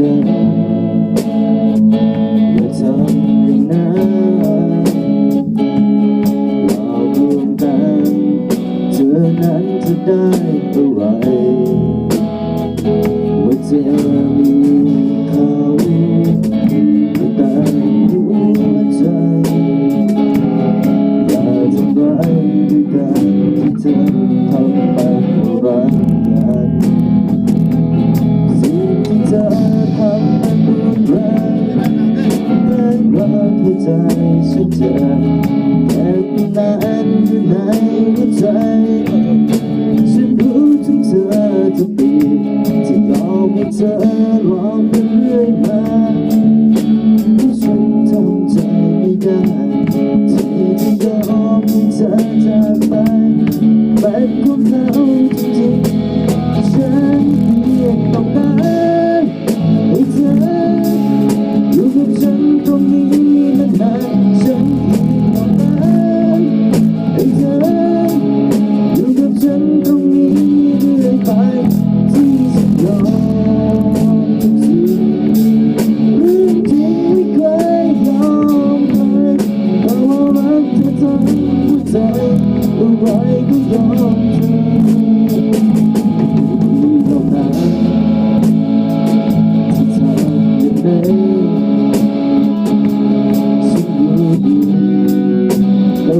ฉัทำอย่างนั้นหอกวงกันเธอนันจะได้อะไรว่าเธมีเขาแต่หัวใจอย่าทำร้ายด้วยกันที่เธทำไปรักกัน time. สุดเธอแต่เป็นนานอยู่ในหัวใจฉันรู้ถึงเธอทุกปีที่รอให้เธอรอไปเรื่อยมาฉันทำใจไม่ได้ที่จะยอมให้เธอจากไปแบบของเขา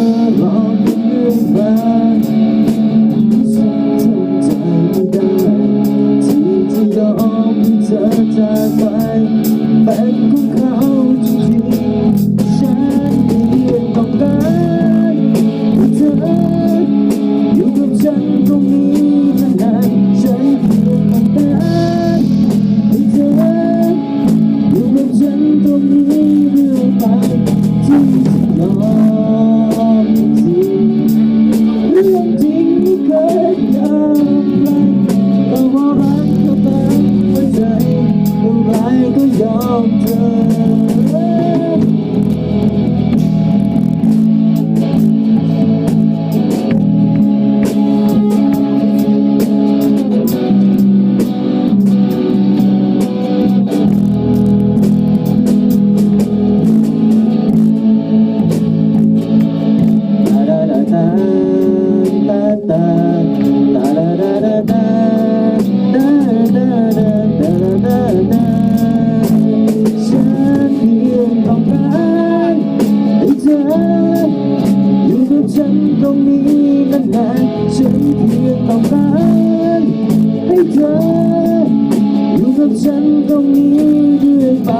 Long on the done. ตรงนี้นานๆฉันเพียงต้องการให้เธออยู่กับฉันตรงนี้เรื่อยไป